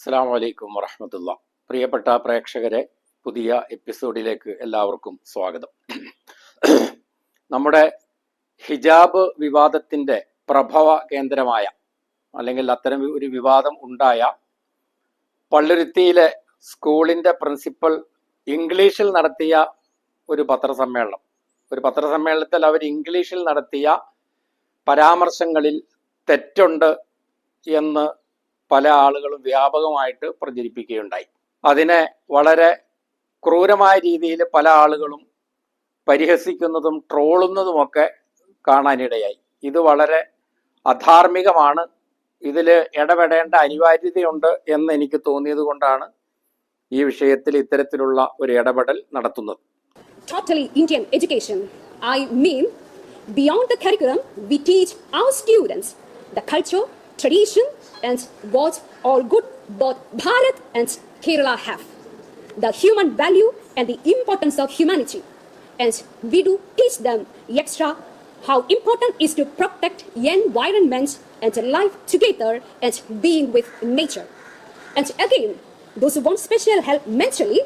അസ്സാം വലൈക്കും വറഹമത്തുള്ള. പ്രിയപ്പെട്ട പ്രേക്ഷകരെ പുതിയ എപ്പിസോഡിലേക്ക് എല്ലാവർക്കും സ്വാഗതം. നമ്മുടെ ഹിജാബ് വിവാദത്തിന്റെ പ്രഭവ കേന്ദ്രമായ അല്ലെങ്കിൽ അത്തരം ഒരു വിവാദം ഉണ്ടായ പള്ളുരുത്തിയിലെ സ്കൂളിന്റെ പ്രിൻസിപ്പൽ ഇംഗ്ലീഷിൽ നടത്തിയ ഒരു പത്രസമ്മേളനം. ഒരു പത്രസമ്മേളനത്തിൽ അവർ ഇംഗ്ലീഷിൽ നടത്തിയ പരാമർശങ്ങളിൽ തെറ്റുണ്ട് എന്ന് പല ആളുകളും വ്യാപകമായിട്ട് പ്രചരിപ്പിക്കുകയുണ്ടായി. അതിനെ വളരെ ക്രൂരമായ രീതിയിൽ പല ആളുകളും പരിഹസിക്കുന്നതും ട്രോളുന്നതുമൊക്കെ കാണാനിടയായി. ഇത് വളരെ അധാർമികമാണ്. ഇതിൽ ഇടപെടേണ്ട അനിവാര്യതയുണ്ട് എന്ന് എനിക്ക് തോന്നിയത് കൊണ്ടാണ് ഈ വിഷയത്തിൽ ഇത്തരത്തിലുള്ള ഒരു ഇടപെടൽ നടത്തുന്നത്. Totally Indian education. I mean, beyond the curriculum, we teach our students the culture, tradition, and what all good both Bharat and Kerala have. The human value and the importance of humanity. And we do teach them extra how important is to protect environment and life together and being with nature. And again, those who want special help mentally,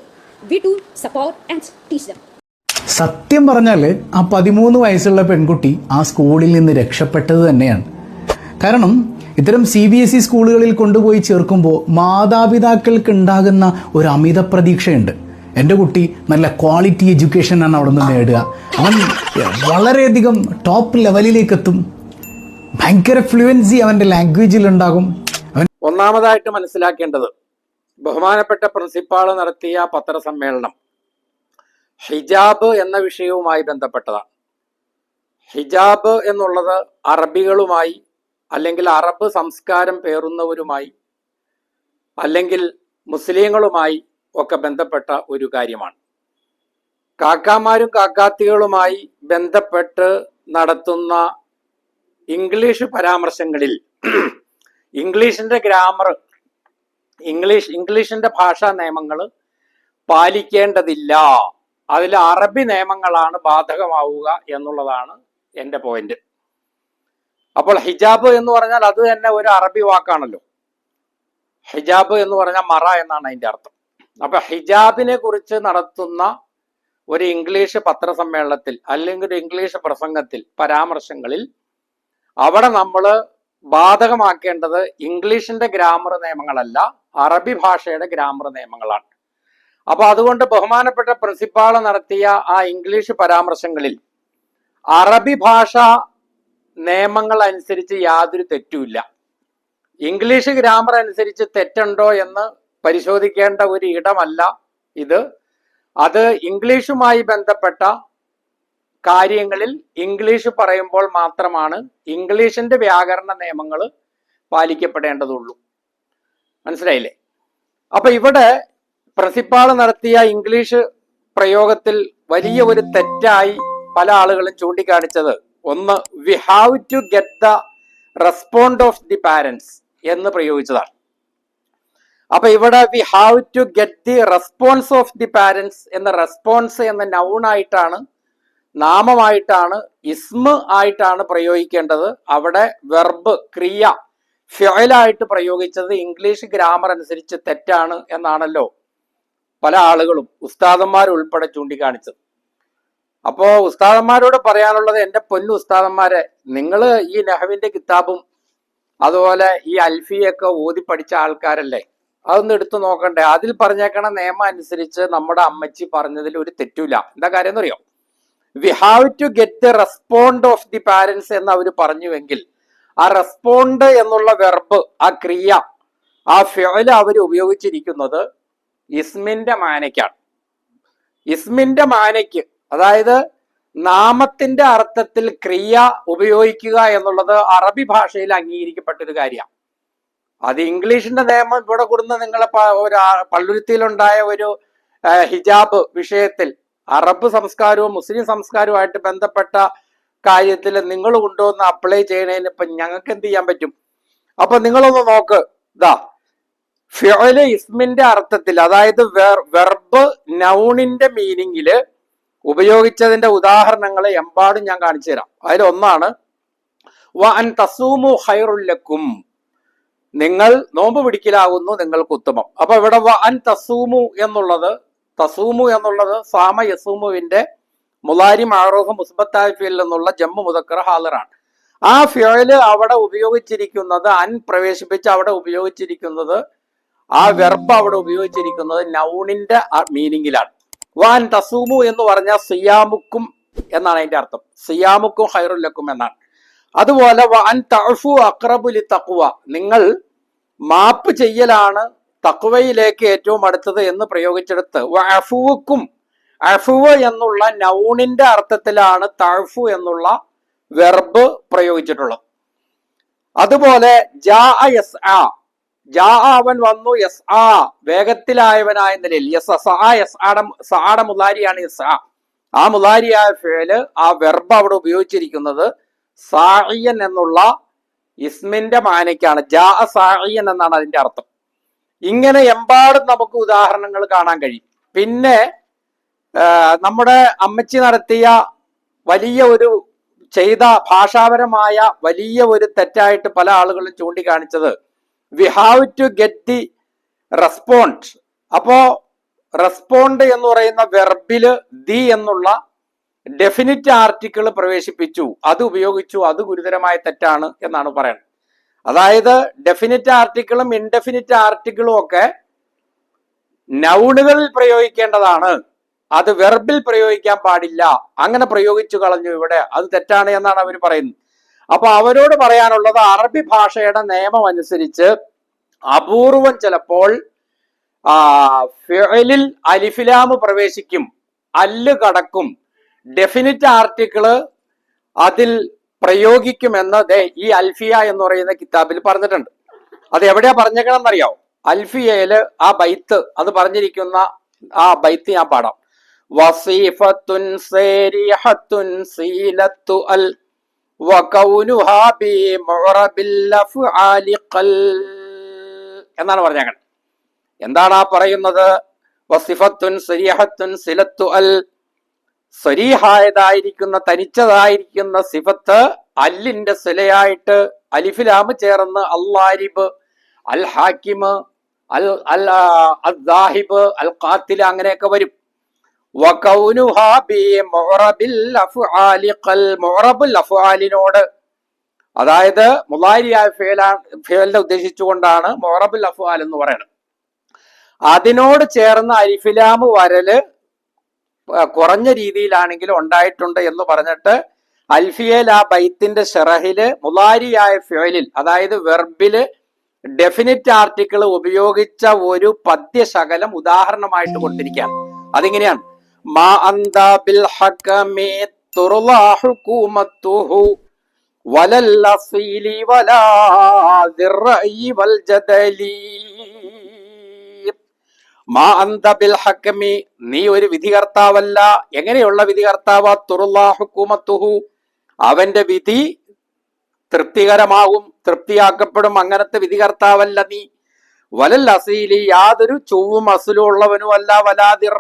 we do support and teach them. സത്യം പറഞ്ഞാൽ ആ പതിമൂന്ന് വയസ്സുള്ള പെൺകുട്ടി ആ സ്കൂളിൽ നിന്ന് രക്ഷപ്പെട്ടത് തന്നെയാണ് കാരണം ഇത്തരം സി ബി എസ് ഇ സ്കൂളുകളിൽ കൊണ്ടുപോയി ചേർക്കുമ്പോൾ മാതാപിതാക്കൾക്ക് ഉണ്ടാകുന്ന ഒരു അമിത പ്രതീക്ഷയുണ്ട്. എന്റെ കുട്ടി നല്ല ക്വാളിറ്റി എഡ്യൂക്കേഷൻ ആണ് അവിടെ നിന്ന് നേടുക. അവൻ വളരെയധികം ടോപ്പ് ലെവലിലേക്ക് എത്തും. ഭയങ്കര ഫ്ലുവൻസി അവന്റെ ലാംഗ്വേജിൽ ഉണ്ടാകും. ഒന്നാമതായിട്ട് മനസ്സിലാക്കേണ്ടത് ബഹുമാനപ്പെട്ട പ്രിൻസിപ്പാൾ നടത്തിയ പത്രസമ്മേളനം ഹിജാബ് എന്ന വിഷയവുമായി ബന്ധപ്പെട്ടതാണ്. ഹിജാബ് എന്നുള്ളത് അറബികളുമായി അല്ലെങ്കിൽ അറബ് സംസ്കാരം പേറുന്നവരുമായി അല്ലെങ്കിൽ മുസ്ലിങ്ങളുമായി ഒക്കെ ബന്ധപ്പെട്ട ഒരു കാര്യമാണ്. കാക്കാമാരും കാക്കാത്തികളുമായി ബന്ധപ്പെട്ട് നടത്തുന്ന ഇംഗ്ലീഷ് പരാമർശങ്ങളിൽ ഇംഗ്ലീഷിന്റെ ഗ്രാമർ ഇംഗ്ലീഷ് ഇംഗ്ലീഷിന്റെ ഭാഷാ നിയമങ്ങൾ പാലിക്കേണ്ടതില്ല. അതിൽ അറബി നിയമങ്ങളാണ് ബാധകമാവുക എന്നുള്ളതാണ് എന്റെ പോയിന്റ്. അപ്പോൾ ഹിജാബ് എന്ന് പറഞ്ഞാൽ അത് തന്നെ ഒരു അറബി വാക്കാണല്ലോ. ഹിജാബ് എന്ന് പറഞ്ഞാൽ മറ എന്നാണ് അതിന്റെ അർത്ഥം. അപ്പൊ ഹിജാബിനെ കുറിച്ച് നടത്തുന്ന ഒരു ഇംഗ്ലീഷ് പത്രസമ്മേളനത്തിൽ അല്ലെങ്കിൽ ഒരു ഇംഗ്ലീഷ് പ്രസംഗത്തിൽ പരാമർശങ്ങളിൽ അവിടെ നമ്മൾ ബാധകമാക്കേണ്ടത് ഇംഗ്ലീഷിന്റെ ഗ്രാമർ നിയമങ്ങളല്ല അറബി ഭാഷയുടെ ഗ്രാമർ നിയമങ്ങളാണ്. അപ്പൊ അതുകൊണ്ട് ബഹുമാനപ്പെട്ട പ്രിൻസിപ്പാൾ നടത്തിയ ആ ഇംഗ്ലീഷ് പരാമർശങ്ങളിൽ അറബി ഭാഷ നിയമങ്ങൾ അനുസരിച്ച് യാതൊരു തെറ്റുമില്ല. ഇംഗ്ലീഷ് ഗ്രാമർ അനുസരിച്ച് തെറ്റുണ്ടോ എന്ന് പരിശോധിക്കേണ്ട ഒരു ഇടമല്ല ഇത്. അത് ഇംഗ്ലീഷുമായി ബന്ധപ്പെട്ട കാര്യങ്ങളിൽ ഇംഗ്ലീഷ് പറയുമ്പോൾ മാത്രമാണ് ഇംഗ്ലീഷിന്റെ വ്യാകരണ നിയമങ്ങൾ പാലിക്കപ്പെടേണ്ടതുള്ളൂ. മനസ്സിലായില്ലേ? അപ്പൊ ഇവിടെ പ്രിൻസിപ്പാൾ നടത്തിയ ഇംഗ്ലീഷ് പ്രയോഗത്തിൽ വലിയ ഒരു തെറ്റായി പല ആളുകളും ചൂണ്ടിക്കാണിച്ചത് ഒന്ന് we have to get the respond of the parents എന്ന് പ്രയോഗിച്ചതാണ്. അപ്പൊ ഇവിടെ we have to get the response of the parents എന്ന റെസ്പോൺസ് എന്ന നൗണായിട്ടാണ് നാമമായിട്ടാണ് ഇസ്മ ആയിട്ടാണ് പ്രയോഗിക്കേണ്ടത്. അവിടെ വെർബ് ക്രിയ ഫ്യോയിലായിട്ട് പ്രയോഗിച്ചത് ഇംഗ്ലീഷ് ഗ്രാമർ അനുസരിച്ച് തെറ്റാണ് എന്നാണല്ലോ പല ആളുകളും ഉസ്താദന്മാർ ഉൾപ്പെടെ ചൂണ്ടിക്കാണിച്ചത്. അപ്പോ ഉസ്താദന്മാരോട് പറയാനുള്ളത് എന്റെ പൊന്നു ഉസ്താദന്മാരെ നിങ്ങൾ ഈ നെഹവിന്റെ കിതാബും അതുപോലെ ഈ അൽഫിയൊക്കെ ഓതി പഠിച്ച ആൾക്കാരല്ലേ? അതൊന്ന് എടുത്തു നോക്കണ്ടേ. അതിൽ പറഞ്ഞേക്കണ നിയമം അനുസരിച്ച് നമ്മുടെ അമ്മച്ചി പറഞ്ഞതിൽ ഒരു തെറ്റൂല. എന്താ കാര്യം എന്ന് എന്നറിയോ? We have to get the respond of the parents എന്ന് അവർ പറഞ്ഞുവെങ്കിൽ ആ റെസ്പോണ്ട് എന്നുള്ള വെർബ് ആ ക്രിയ ആ ഫിയൽ അവർ ഉപയോഗിച്ചിരിക്കുന്നത് ഇസ്മിന്റെ മാനയ്ക്കാണ്. ഇസ്മിന്റെ മാനയ്ക്ക് അതായത് നാമത്തിന്റെ അർത്ഥത്തിൽ ക്രിയ ഉപയോഗിക്കുക എന്നുള്ളത് അറബി ഭാഷയിൽ അംഗീകരിക്കപ്പെട്ടൊരു കാര്യമാണ്. അത് ഇംഗ്ലീഷിന്റെ നിയമം ഇവിടെ കൊടുന്ന നിങ്ങളെ ഒരു പള്ളുരുത്തിയിലുണ്ടായ ഒരു ഹിജാബ് വിഷയത്തിൽ അറബ് സംസ്കാരവും മുസ്ലിം സംസ്കാരവുമായിട്ട് ബന്ധപ്പെട്ട കാര്യത്തിൽ നിങ്ങൾ കൊണ്ടുവന്ന് അപ്ലൈ ചെയ്യണതിന് ഇപ്പൊ ഞങ്ങൾക്ക് എന്ത് ചെയ്യാൻ പറ്റും? അപ്പൊ നിങ്ങളൊന്ന് നോക്ക്. ഇതാ ഫിയൽ ഇസ്മിന്റെ അർത്ഥത്തിൽ അതായത് വെർബ് നൗണിന്റെ മീനിങ്ങിൽ ഉപയോഗിച്ചതിന്റെ ഉദാഹരണങ്ങളെ എമ്പാടും ഞാൻ കാണിച്ചു തരാം. അതിലൊന്നാണ് വ അൻ തസൂമു ഹൈറുല്ലക്കും നിങ്ങൾ നോമ്പ് പിടിക്കലാകുന്നു നിങ്ങൾക്ക് ഉത്തമം. അപ്പൊ ഇവിടെ വ അൻ തസൂമു എന്നുള്ളത് തസൂമു എന്നുള്ളത് സാമ യസൂമുവിന്റെ മുലാരി മാറൂഹ് മുസ്ബത്തായ എന്നുള്ള ജമ്മു മുതക്കർ ഹാലറാണ് ആ ഫ്യോയിൽ അവിടെ ഉപയോഗിച്ചിരിക്കുന്നത് അൻ പ്രവേശിപ്പിച്ച് അവിടെ ഉപയോഗിച്ചിരിക്കുന്നത് ആ വെർബ് അവിടെ ഉപയോഗിച്ചിരിക്കുന്നത് നൗണിന്റെ മീനിങ്ങിലാണ് വാൻ തസൂമു എന്ന് പറഞ്ഞാൽ സിയാമുക്കും എന്നാണ് അതിന്റെ അർത്ഥം. സിയാമുക്കും ഹൈറുല്ലക്കും എന്നാണ്. അതുപോലെ വാൻ തഴഫു അക്രബുലി തക്കുവ നിങ്ങൾ മാപ്പ് ചെയ്യലാണ് തക്കുവയിലേക്ക് ഏറ്റവും അടുത്തത് എന്ന് പ്രയോഗിച്ചെടുത്ത് അഫുവുക്കും അഫുവ എന്നുള്ള നൗണിന്റെ അർത്ഥത്തിലാണ് തഴഫു എന്നുള്ള വെർബ് പ്രയോഗിച്ചിട്ടുള്ളത്. അതുപോലെ ജാ യസ് ആ ജാ അവൻ വന്നു യസ് ആ വേഗത്തിലായവനായ നിലയിൽ. യസ് എസ് ആട സാട മുലാരിയാണ് യസ് ആ. ആ മുലാരിയായ ഫേൽ ആ വെർബ് അവിടെ ഉപയോഗിച്ചിരിക്കുന്നത് സാഹിയൻ എന്നുള്ള ഇസ്മിന്റെ മാനയ്ക്കാണ്. ജാ സാഹിയൻ എന്നാണ് അതിന്റെ അർത്ഥം. ഇങ്ങനെ എമ്പാടും നമുക്ക് ഉദാഹരണങ്ങൾ കാണാൻ കഴിയും. പിന്നെ നമ്മുടെ അമ്മച്ചി നടത്തിയ വലിയ ഒരു ചെയ്ത ഭാഷാപരമായ വലിയ ഒരു തെറ്റായിട്ട് പല ആളുകളും ചൂണ്ടിക്കാണിച്ചത് we have to get the respond അപ്പോ റെസ്പോണ്ട് എന്ന് പറയുന്ന വെർബിൽ ദി എന്നുള്ള ഡെഫിനിറ്റ് ആർട്ടിക്കിൾ പ്രവേശിപ്പിച്ചു. അത് ഉപയോഗിച്ചു. അത് ഗുരുതരമായ തെറ്റാണ് എന്നാണ് പറയുന്നത്. അതായത് ഡെഫിനിറ്റ് ആർട്ടിക്കിളും ഇൻഡെഫിനിറ്റ് ആർട്ടിക്കിളും ഒക്കെ നൗണുകളിൽ പ്രയോഗിക്കേണ്ടതാണ്. അത് വെർബിൽ പ്രയോഗിക്കാൻ പാടില്ല. അങ്ങനെ പ്രയോഗിച്ചു കളഞ്ഞു ഇവിടെ. അത് തെറ്റാണ് എന്നാണ് അവർ പറയുന്നത്. അപ്പൊ അവരോട് പറയാനുള്ളത് അറബി ഭാഷയുടെ നിയമം അനുസരിച്ച് അപൂർവം ചിലപ്പോൾ ആ ഫിഅലിൽ അലിഫിലാമ് പ്രവേശിക്കും അല്ല് കടക്കും ഡെഫിനിറ്റ് ആർട്ടിക്കിൾ അതിൽ പ്രയോഗിക്കുമെന്ന് ഈ അൽഫിയ എന്ന് പറയുന്ന കിതാബിൽ പറഞ്ഞിട്ടുണ്ട്. അത് എവിടെയാ പറഞ്ഞേക്കണമെന്നറിയാവോ അൽഫിയയിൽ ആ ബൈത്ത് അത് പറഞ്ഞിരിക്കുന്ന ആ ബൈത്ത് ഞാൻ പാടാം. വസീഫത്തുൻ സേരിഹത്തുൻ സീലത്തു അൽ എന്നാണ് പറഞ്ഞേക്കണത് എന്താണ് ആ പറയുന്നത് സരീഹായതായിരിക്കുന്ന അൽ. തനിച്ചതായിരിക്കുന്ന സിഫത്ത് അല്ലിന്റെ സിലയായിട്ട് അലിഫിലാമ് ചേർന്ന് അല്ലാരിബ് അൽ ഹാക്കിമ് അൽ അൽ അദ്ദാഹിബ് അൽ ഖാത്തിൽ അങ്ങനെയൊക്കെ വരും. അതായത് മുലാരിയായ ഫേലാ ഫേലിനെ ഉദ്ദേശിച്ചുകൊണ്ടാണ് മൊറബുൽ അഫ്ആൽ എന്ന് പറയുന്നത്. അതിനോട് ചേർന്ന അരിഫിലാമ് വരൽ കുറഞ്ഞ രീതിയിലാണെങ്കിലും ഉണ്ടായിട്ടുണ്ട് എന്ന് പറഞ്ഞിട്ട് അൽഫിയൽ ആ ബൈത്തിന്റെ ഷെറഹിൽ മുലാരിയായ ഫേലിൽ അതായത് വെർബിൽ ഡെഫിനിറ്റ് ആർട്ടിക്കിൾ ഉപയോഗിച്ച ഒരു പദ്യശകലം ഉദാഹരണമായിട്ട് കൊടുത്തിരിക്കുകയാണ് അതിങ്ങനെയാണ്. മാ أندى ബിൽ ഹക്കമേ حكومته ولا വലൽ ولا ذي الرأي ജദലി. മാ അന്ത ബിൽ ഹക്കമി നീ ഒരു വിധികർത്താവല്ല. എങ്ങനെയുള്ള വിധികർത്താവ? തുറുല്ലാ ഹുക്കുമത്തുഹു. അവന്റെ വിധി തൃപ്തികരമാകും തൃപ്തിയാക്കപ്പെടും. അങ്ങനത്തെ വിധികർത്താവല്ല നീ. വലൽ അസീലി യാതൊരു ചൊവ്വും അസുലും ഉള്ളവനുമല്ല. വലാതിർ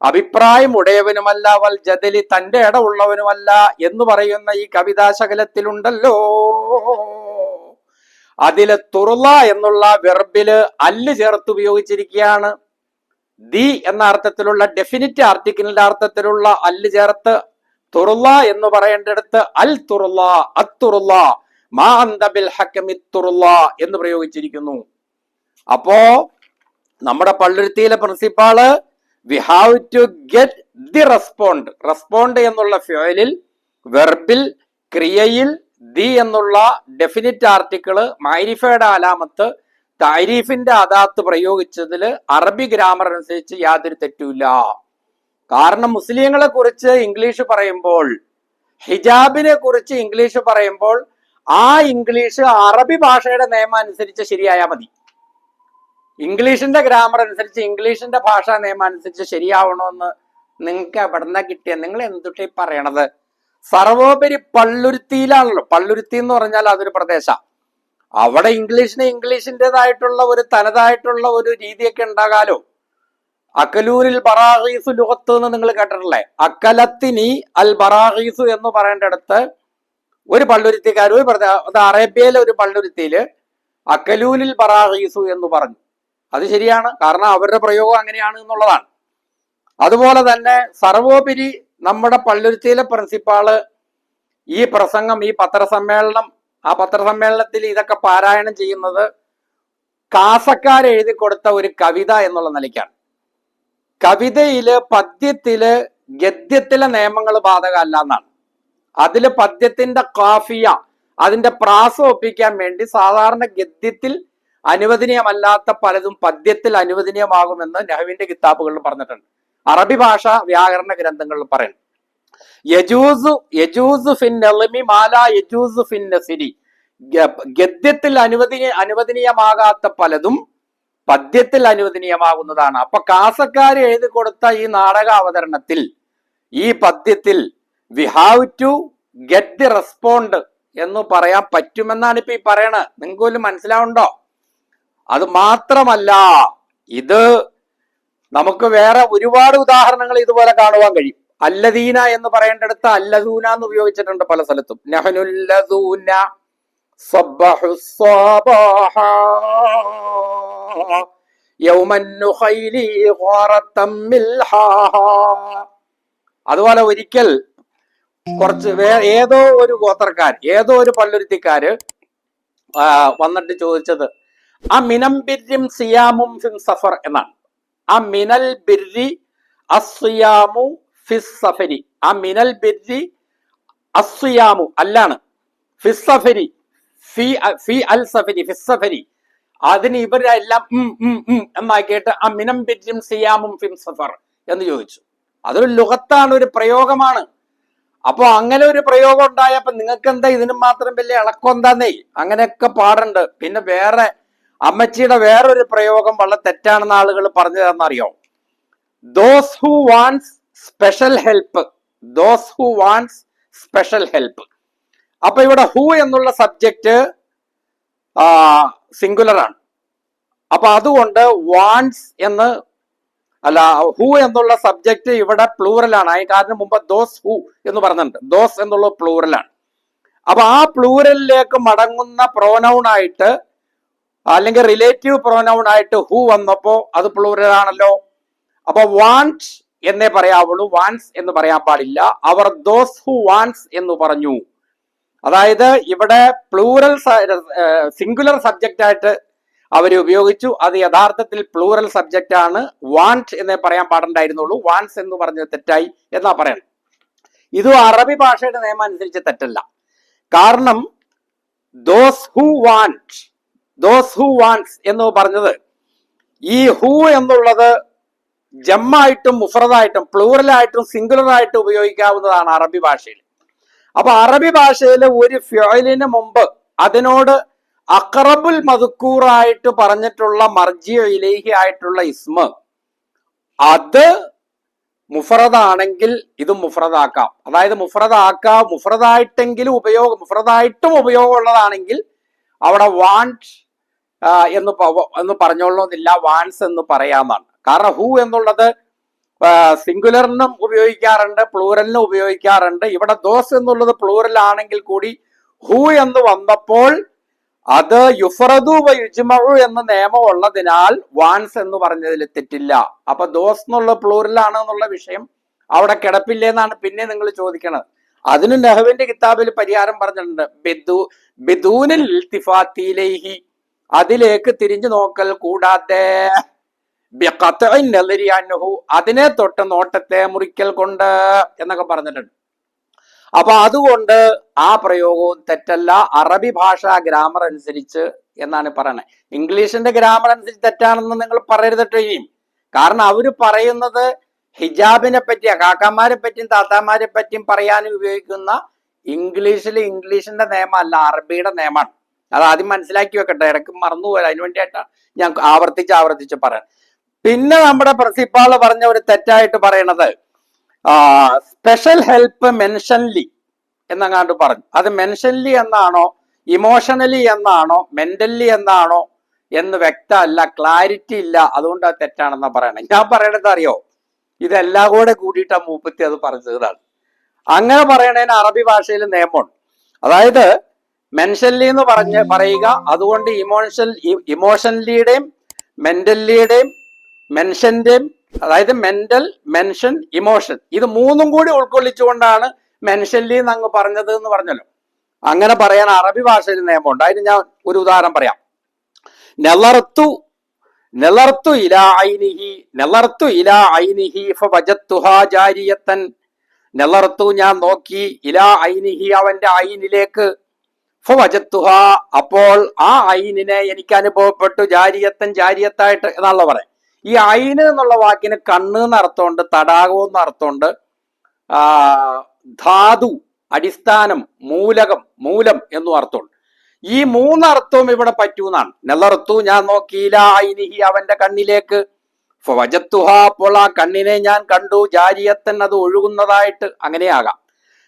അഭിപ്രായം ഉടയവനുമല്ല വൽ ജദലി തന്റെ ഇടമുള്ളവനുമല്ല എന്ന് പറയുന്ന ഈ കവിതാശകലത്തിലുണ്ടല്ലോ. അതിൽ തുറല എന്നുള്ള വെർബിൽ അല്ല് ചേർത്ത് ഉപയോഗിച്ചിരിക്കുകയാണ്. ദി എന്ന അർത്ഥത്തിലുള്ള ഡെഫിനിറ്റ് ആർട്ടിക്കിളിന്റെ അർത്ഥത്തിലുള്ള അല്ല് ചേർത്ത് തുറല എന്ന് പറയേണ്ടടുത്ത് അൽ തുറല അത്തുറല മാ ഹക്കമി തുറുല എന്ന് പ്രയോഗിച്ചിരിക്കുന്നു. അപ്പോ നമ്മുടെ പള്ളുരുത്തിയിലെ principal we have to get the respond respond എന്നുള്ള ഫ്യോയിലിൽ വെർബിൽ ക്രിയയിൽ ദി എന്നുള്ള ഡെഫിനിറ്റ് ആർട്ടിക്കിൾ മൈരിഫയുടെ ആലാമത്ത് താരീഫിന്റെ അതാത്ത് പ്രയോഗിച്ചതിൽ അറബി ഗ്രാമർ അനുസരിച്ച് യാതൊരു തെറ്റുമില്ല. കാരണം മുസ്ലിങ്ങളെ കുറിച്ച് ഇംഗ്ലീഷ് പറയുമ്പോൾ ഹിജാബിനെ കുറിച്ച് ഇംഗ്ലീഷ് പറയുമ്പോൾ ആ ഇംഗ്ലീഷ് അറബി ഭാഷയുടെ നിയമം അനുസരിച്ച് ശരിയായാൽ മതി. ഇംഗ്ലീഷിന്റെ ഗ്രാമർ അനുസരിച്ച് ഇംഗ്ലീഷിന്റെ ഭാഷാ നിയമം അനുസരിച്ച് ശരിയാവണമെന്ന് നിങ്ങൾക്ക് എവിടുന്ന കിട്ടിയ? നിങ്ങൾ എന്തുട്ടി പറയണത്? സർവോപരി പള്ളുരുത്തിയിലാണല്ലോ. പള്ളുരുത്തി എന്ന് പറഞ്ഞാൽ അതൊരു പ്രദേശ. അവിടെ ഇംഗ്ലീഷിന് ഇംഗ്ലീഷിന്റെതായിട്ടുള്ള ഒരു തനതായിട്ടുള്ള ഒരു രീതിയൊക്കെ ഉണ്ടാകാലോ? അക്കലൂരിൽ ബറാഹീസു ലുഹത്ത് എന്ന് നിങ്ങൾ കേട്ടിട്ടില്ലേ? അക്കലത്തിനി അൽ ബറാഹീസു എന്ന് പറയേണ്ടടുത്ത് ഒരു പള്ളുരുത്തിക്കാർ ഒരു പ്രദേശ അറേബ്യയിലെ ഒരു പള്ളുരുത്തിയിൽ അക്കലൂലിൽ ബറാഹീസു എന്ന് പറഞ്ഞു. അത് ശരിയാണ്. കാരണം അവരുടെ പ്രയോഗം അങ്ങനെയാണ് എന്നുള്ളതാണ്. അതുപോലെ തന്നെ സർവോപരി നമ്മുടെ പള്ളുരുത്തിയിലെ പ്രിൻസിപ്പാൾ ഈ പ്രസംഗം ഈ പത്രസമ്മേളനം ആ പത്രസമ്മേളനത്തിൽ ഇതൊക്കെ പാരായണം ചെയ്യുന്നത് കാസക്കാർ എഴുതി കൊടുത്ത ഒരു കവിത എന്നുള്ള നിലയ്ക്കാണ്. കവിതയിൽ പദ്യത്തിൽ ഗദ്യത്തിലെ നിയമങ്ങൾ ബാധകമല്ല എന്നാണ്. അതിൽ പദ്യത്തിന്റെ കാഫിയ അതിന്റെ പ്രാസം ഒപ്പിക്കാൻ വേണ്ടി സാധാരണ ഗദ്യത്തിൽ അനുവദനീയമല്ലാത്ത പലതും പദ്യത്തിൽ അനുവദനീയമാകുമെന്ന് നെഹുവിന്റെ കിതാബുകളിൽ പറഞ്ഞിട്ടുണ്ട്. അറബി ഭാഷ വ്യാകരണ ഗ്രന്ഥങ്ങളിൽ പറയുന്നു യജൂസു യജൂസു ഫിൻ മാല യജൂസു ഫിൻ നസിരി. ഗദ്യത്തിൽ അനുവദനീയ അനുവദനീയമാകാത്ത പലതും പദ്യത്തിൽ അനുവദനീയമാകുന്നതാണ്. അപ്പൊ കാസക്കാർ എഴുതി കൊടുത്ത ഈ നാടക അവതരണത്തിൽ ഈ പദ്യത്തിൽ we have to get the respond എന്ന് പറയാൻ പറ്റുമെന്നാണ് ഇപ്പൊ ഈ പറയണത്. നിങ്ങൾക്ക് മനസ്സിലാവുണ്ടോ അത് മാത്രമല്ല ഇത് നമുക്ക് വേറെ ഒരുപാട് ഉദാഹരണങ്ങൾ ഇതുപോലെ കാണുവാൻ കഴിയും. അല്ലദീന എന്ന് പറയേണ്ടടുത്ത് അല്ലദൂന എന്ന് ഉപയോഗിച്ചിട്ടുണ്ട് പല സ്ഥലത്തും. അതുപോലെ ഒരിക്കൽ കുറച്ച് ഏതോ ഒരു ഗോത്രക്കാർ ഏതോ ഒരു പള്ളുരുത്തിക്കാര് വന്നിട്ട് ചോദിച്ചത് ആ മിനം ബിര്യം സിയാമും ഫിൻ സഫർ എന്നാണ്. ആ മിനൽ ബിരി അസുയാമു ഫിസ് സഫരി. ആ മിനൽ ബിരി അസുയാമു അല്ലാണ്. ഫിസ് സഫരി ഫി ഫി അൽ സഫരി ഫിസ് സഫരി. അതിന് ഇവരെല്ലാം എന്നാക്കിയിട്ട് ആ മിനം ബിര്യം സിയാമും ഫിം സഫർ എന്ന് ചോദിച്ചു. അതൊരു ലുഗത്താണ് ഒരു പ്രയോഗമാണ്. അപ്പൊ അങ്ങനെ ഒരു പ്രയോഗം ഉണ്ടായപ്പോ നിങ്ങൾക്ക് എന്താ ഇതിനും മാത്രം വലിയ ഇളക്കം എന്താന്നേ? അങ്ങനെയൊക്കെ പാടുണ്ട്. പിന്നെ വേറെ അമ്മച്ചിയുടെ വേറൊരു പ്രയോഗം വളരെ തെറ്റാണെന്ന് ആളുകൾ പറഞ്ഞു തന്നറിയോ those who wants special help those who wants special help അപ്പൊ ഇവിടെ ഹു എന്നുള്ള സബ്ജക്റ്റ് സിംഗുലർ ആണ്. അപ്പൊ അതുകൊണ്ട് വാൻസ് എന്ന് അല്ല ഹു എന്നുള്ള സബ്ജക്റ്റ് ഇവിടെ പ്ലൂറൽ ആണ്. അതിന് കാരണം മുമ്പ് ദോസ് ഹു എന്ന് പറഞ്ഞിട്ടുണ്ട്. ദോസ് എന്നുള്ള പ്ലൂറൽ ആണ്. അപ്പൊ ആ പ്ലൂറലിലേക്ക് മടങ്ങുന്ന പ്രോനൗൺ ആയിട്ട് അല്ലെങ്കിൽ റിലേറ്റീവ് പ്രൊനൗൺ ആയിട്ട് ഹു വന്നപ്പോ അത് പ്ലൂറൽ ആണല്ലോ. അപ്പൊ വാൻസ് എന്നേ പറയാവുള്ളൂ. വാൻസ് എന്ന് പറയാൻ പാടില്ല. അവർ ദോസ് ഹു വാൻസ് എന്ന് പറഞ്ഞു. അതായത് ഇവിടെ പ്ലൂറൽ സിംഗുലർ സബ്ജക്റ്റ് ആയിട്ട് അവർ ഉപയോഗിച്ചു. അത് യഥാർത്ഥത്തിൽ പ്ലൂറൽ സബ്ജക്റ്റ് ആണ്. വാൻസ് എന്നേ പറയാൻ പാടണ്ടായിരുന്നുള്ളൂ. വാൻസ് എന്ന് പറഞ്ഞത് തെറ്റായി എന്നാ പറയണം. ഇത് അറബി ഭാഷയുടെ നിയമം അനുസരിച്ച് തെറ്റല്ല. കാരണം those who want those who wants എന്ന് പറഞ്ഞത്. ഈ ഹു എന്നുള്ളത് ജമ്മായിട്ടും മുഫറതായിട്ടും പ്ലൂറലായിട്ടും സിംഗുലറായിട്ടും ഉപയോഗിക്കാവുന്നതാണ് അറബി ഭാഷയിൽ. അപ്പൊ അറബി ഭാഷയിൽ ഒരു ഫ്യോയിലിന് മുമ്പ് അതിനോട് അക്രബുൽ മതുക്കൂറായിട്ട് പറഞ്ഞിട്ടുള്ള മർജിയോ ഇലേഹി ആയിട്ടുള്ള ഇസ്മ അത് മുഫറദാണെങ്കിൽ ഇത് മുഫറദാക്കാം. അതായത് മുഫറദാക്കാം മുഫറദായിട്ടെങ്കിലും ഉപയോഗം മുഫറദായിട്ടും ഉപയോഗമുള്ളതാണെങ്കിൽ അവിടെ വാണ്ട് എന്ന് എന്ന് പറഞ്ഞോളണമെന്നില്ല വാൻസ് എന്ന് പറയാമെന്നാണ് കാരണം ഹൂ എന്നുള്ളത് സിംഗുലറിനും ഉപയോഗിക്കാറുണ്ട് പ്ലൂറലിനും ഉപയോഗിക്കാറുണ്ട്. ഇവിടെ ദോസ് എന്നുള്ളത് പ്ലൂറൽ ആണെങ്കിൽ കൂടി ഹൂ എന്ന് വന്നപ്പോൾ അത് യുഫറദു വ യുജ്മഉ എന്ന നിയമം ഉള്ളതിനാൽ വാൻസ് എന്ന് പറഞ്ഞതിൽ തെറ്റില്ല. അപ്പൊ ദോസ് എന്നുള്ള പ്ലൂറലാണ് എന്നുള്ള വിഷയം അവിടെ കിടപ്പില്ലേ എന്നാണ് പിന്നെ നിങ്ങൾ ചോദിക്കണത്. അതിന് നെഹുവിന്റെ കിതാബിൽ പരിഹാരം പറഞ്ഞിട്ടുണ്ട്. ബിദു ബിദൂനിൽ അതിലേക്ക് തിരിഞ്ഞു നോക്കൽ കൂടാതെ അതിനെ തൊട്ട് നോട്ടത്തെ മുറിക്കൽ കൊണ്ട് എന്നൊക്കെ പറഞ്ഞിട്ടുണ്ട്. അപ്പൊ അതുകൊണ്ട് ആ പ്രയോഗവും തെറ്റല്ല. അറബി ഭാഷ ഗ്രാമർ അനുസരിച്ച് എന്നാണ് പറയുന്നത് ഇംഗ്ലീഷിന്റെ ഗ്രാമർ അനുസരിച്ച് തെറ്റാണെന്ന് നിങ്ങൾ പറയരുതട്ടോ ഇനിയും. കാരണം അവർ പറയുന്നത് ഹിജാബിനെ പറ്റിയ കാക്കന്മാരെ പറ്റിയും താത്താമാരെ പറ്റിയും പറയാൻ ഉപയോഗിക്കുന്ന ഇംഗ്ലീഷിൽ ഇംഗ്ലീഷിന്റെ നിയമമല്ല അറബിയുടെ നിയമമാണ്. അത് ആദ്യം മനസ്സിലാക്കി വെക്കട്ടെ. ഇടയ്ക്ക് മറന്നുപോയത് അതിനു വേണ്ടിയിട്ടാണ് ഞാൻ ആവർത്തിച്ച് ആവർത്തിച്ച് പറയാൻ. പിന്നെ നമ്മുടെ പ്രിൻസിപ്പാൾ പറഞ്ഞ ഒരു തെറ്റായിട്ട് പറയണത് സ്പെഷ്യൽ ഹെൽപ്പ് മെൻഷൻലി എന്നങ്ങാണ്ട് പറഞ്ഞു. അത് മെൻഷൻലി എന്നാണോ ഇമോഷണലി എന്നാണോ മെന്റലി എന്നാണോ എന്ന് വ്യക്തമല്ല ക്ലാരിറ്റി ഇല്ല. അതുകൊണ്ട് അത് തെറ്റാണെന്നാ പറയണേ. ഞാൻ പറയണത് അറിയോ? ഇതെല്ലാം കൂടെ കൂടിയിട്ട് ആ മൂപ്പത്തി അത് പറഞ്ഞതാണ് അങ്ങനെ പറയണതിന് അറബി ഭാഷയിൽ നിയമമുണ്ട്. അതായത് മെൻഷൻലി എന്ന് പറഞ്ഞ് പറയുക. അതുകൊണ്ട് ഇമോഷൻ ഇമോഷണലിയുടെയും മെന്റലിയുടെയും മെൻഷന്റെയും അതായത് മെന്റൽ മെൻഷൻ ഇമോഷൻ ഇത് മൂന്നും കൂടി ഉൾക്കൊള്ളിച്ചുകൊണ്ടാണ് മെൻഷൻലി എന്ന് അങ്ങ് പറഞ്ഞത് എന്ന് പറഞ്ഞല്ലോ. അങ്ങനെ പറയാൻ അറബി ഭാഷയിൽ നിയമമുണ്ട്. അതിന് ഞാൻ ഒരു ഉദാഹരണം പറയാം. നെലർത്തു നെലർത്തു ഇലാ ഐനിഹി നെലർത്തു ഇലാ ഐനിഹി ഫവജത്തുഹാ ജാരിയത്തൻ. നെലർത്തു ഞാൻ നോക്കി ഇലാ ഐനിഹി അവന്റെ ഐനിലേക്ക് അപ്പോൾ ആ ഐനിനെ എനിക്ക് അനുഭവപ്പെട്ടു. ജാരിയത്തൻ ജാരിയത്തായിട്ട് എന്നുള്ള പറയാം ഈ ഐന് എന്നുള്ള വാക്കിന് കണ്ണ് എന്ന് അർത്ഥമുണ്ട് തടാകം എന്ന് ആ ധാതു അടിസ്ഥാനം മൂലകം മൂലം എന്നും അർത്ഥമുണ്ട്. ഈ മൂന്നർത്ഥവും ഇവിടെ പറ്റൂന്നാണ് നെല്ലർത്തു ഞാൻ നോക്കിയില്ല ഐനിഹി അവന്റെ കണ്ണിലേക്ക്. വജത്തുഹ അപ്പോൾ ആ കണ്ണിനെ ഞാൻ കണ്ടു. ജാരിയത്തൻ അത് ഒഴുകുന്നതായിട്ട് അങ്ങനെയാകാം.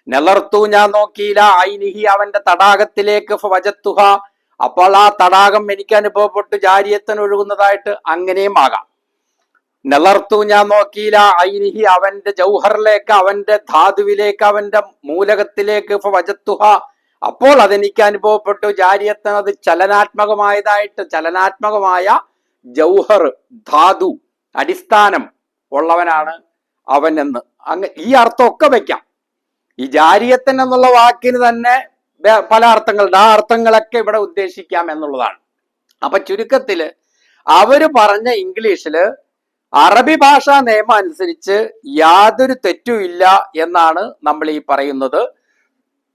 നെലർത്തു ഞാൻ നോക്കിയില്ല. ഐനിഹി അവന്റെ തടാകത്തിലേക്ക് ഫവജത്തുഹ അപ്പോൾ ആ തടാകം എനിക്ക് അനുഭവപ്പെട്ടു. ജാരിയത്തൻ ഒഴുകുന്നതായിട്ട് അങ്ങനെയും ആകാം. നെലർത്തു ഞാൻ നോക്കിയില്ല. ഐനിഹി അവന്റെ ജൗഹറിലേക്ക് അവന്റെ ധാതുവിലേക്ക് അവന്റെ മൂലകത്തിലേക്ക് ഫവജത്തുഹ അപ്പോൾ അതെനിക്ക് അനുഭവപ്പെട്ടു. ജാരിയത്തൻ അത് ചലനാത്മകമായതായിട്ട് ചലനാത്മകമായ ജൗഹർ ധാതു അടിസ്ഥാനം ഉള്ളവനാണ് അവൻ എന്ന് അങ്ങ് ഈ അർത്ഥമൊക്കെ വെക്കാം ഈ ജാരിയത്തൻ എന്നുള്ള വാക്കിന് തന്നെ പല അർത്ഥങ്ങളുണ്ട്. ആ അർത്ഥങ്ങളൊക്കെ ഇവിടെ ഉദ്ദേശിക്കാം എന്നുള്ളതാണ്. അപ്പൊ ചുരുക്കത്തിൽ അവർ പറഞ്ഞ ഇംഗ്ലീഷിൽ അറബി ഭാഷാ നിയമം അനുസരിച്ച് യാതൊരു തെറ്റുമില്ല എന്നാണ് നമ്മൾ ഈ പറയുന്നത്.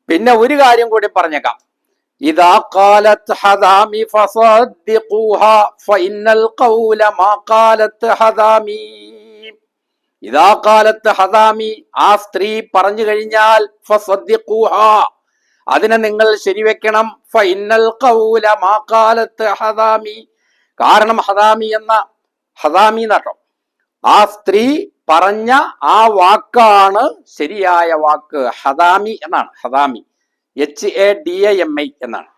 പിന്നെ ഒരു കാര്യം കൂടി പറഞ്ഞേക്കാം. ഇതാ കാലത്ത് ഹദാമി ഫസദ്ദിഖൂഹ ഫഇന്നൽ ഖൗല മാ കാലത്ത് ഹദാമി ഇതാ കാലത്ത് ഹദാമി ആ സ്ത്രീ പറഞ്ഞു കഴിഞ്ഞാൽ അതിനെ നിങ്ങൾ ശരിവെക്കണം. ഹദാമി കാരണം ഹദാമി എന്ന ഹദാമി നട്ടോ ആ സ്ത്രീ പറഞ്ഞ ആ വാക്കാണ് ശരിയായ വാക്ക്. ഹദാമി എന്നാണ്. ഹദാമി H A D A M I എന്നാണ്.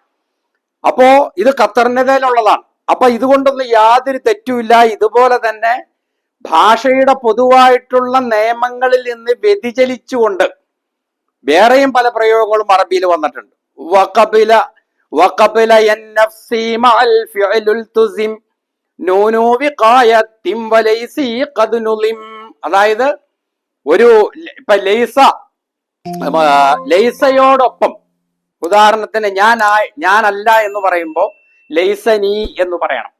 അപ്പോ ഇത് ഖത്തറിനതയിലുള്ളതാണ് അപ്പൊ ഇതുകൊണ്ടൊന്നും യാതൊരു തെറ്റുമില്ല. ഇതുപോലെ തന്നെ ഭാഷയുടെ പൊതുവായിട്ടുള്ള നിയമങ്ങളിൽ നിന്ന് വ്യതിചലിച്ചുകൊണ്ട് വേറെയും പല പ്രയോഗങ്ങളും അറബിയിൽ വന്നിട്ടുണ്ട്. വഖബില വഖബില അതായത് ഒരു ഇപ്പൊ ലൈസ ലൈസയോടൊപ്പം ഉദാഹരണത്തിന് ഞാൻ ഞാനല്ല എന്ന് പറയുമ്പോൾ ലൈസനി എന്ന് പറയണം.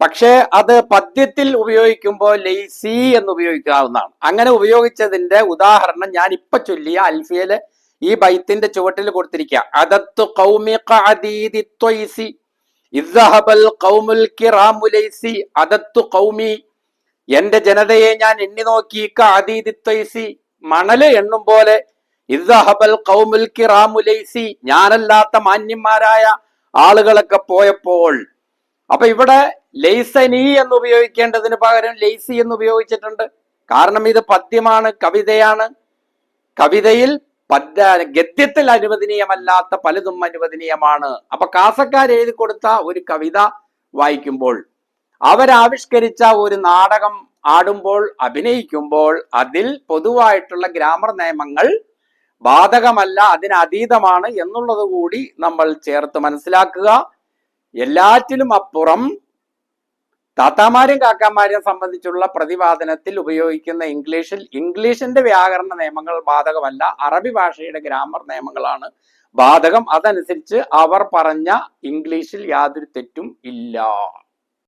പക്ഷേ അത് പദ്യത്തിൽ ഉപയോഗിക്കുമ്പോൾ ലൈസി എന്ന് ഉപയോഗിക്കാവുന്നതാണ് അങ്ങനെ ഉപയോഗിച്ചതിന്റെ ഉദാഹരണം ഞാൻ ഇപ്പൊ ചൊല്ലിയ അൽഫിയൽ ഈ ബൈത്തിന്റെ ചുവട്ടിൽ കൊടുത്തിരിക്കുക ഇസ്ഹബൽ എന്റെ ജനതയെ ഞാൻ എണ്ണി നോക്കി ഖഅദീദി ത്വയ്സി മണൽ എണ്ണും പോലെ ഇസ്ഹബൽ ഖൗമുൽ കിറാമു ലൈസി ഞാനല്ലാത്ത മാന്യന്മാരായ ആളുകളൊക്കെ പോയപ്പോൾ. അപ്പൊ ഇവിടെ ലൈസനി എന്ന് ഉപയോഗിക്കേണ്ടതിന് പകരം ലൈസി എന്ന് ഉപയോഗിച്ചിട്ടുണ്ട് കാരണം ഇത് പദ്യമാണ് കവിതയാണ്. കവിതയിൽ പദ്യ ഗദ്യത്തിൽ അനുവദനീയമല്ലാത്ത പലതും അനുവദനീയമാണ്. അപ്പൊ കാസക്കാർ എഴുതി കൊടുത്ത ഒരു കവിത വായിക്കുമ്പോൾ അവരാവിഷ്കരിച്ച ഒരു നാടകം ആടുമ്പോൾ അഭിനയിക്കുമ്പോൾ അതിൽ പൊതുവായിട്ടുള്ള ഗ്രാമർ നിയമങ്ങൾ ബാധകമല്ല അതിനതീതമാണ് എന്നുള്ളത് കൂടി നമ്മൾ ചേർത്ത് മനസ്സിലാക്കുക. എല്ലാറ്റിലും അപ്പുറം താത്താമാരെയും കാക്കാമാരെയും സംബന്ധിച്ചുള്ള പ്രതിപാദനത്തിൽ ഉപയോഗിക്കുന്ന ഇംഗ്ലീഷിൽ ഇംഗ്ലീഷിന്റെ വ്യാകരണ നിയമങ്ങൾ ബാധകമല്ല അറബി ഭാഷയുടെ ഗ്രാമർ നിയമങ്ങളാണ് ബാധകം. അതനുസരിച്ച് അവർ പറഞ്ഞ ഇംഗ്ലീഷിൽ യാതൊരു തെറ്റും ഇല്ല.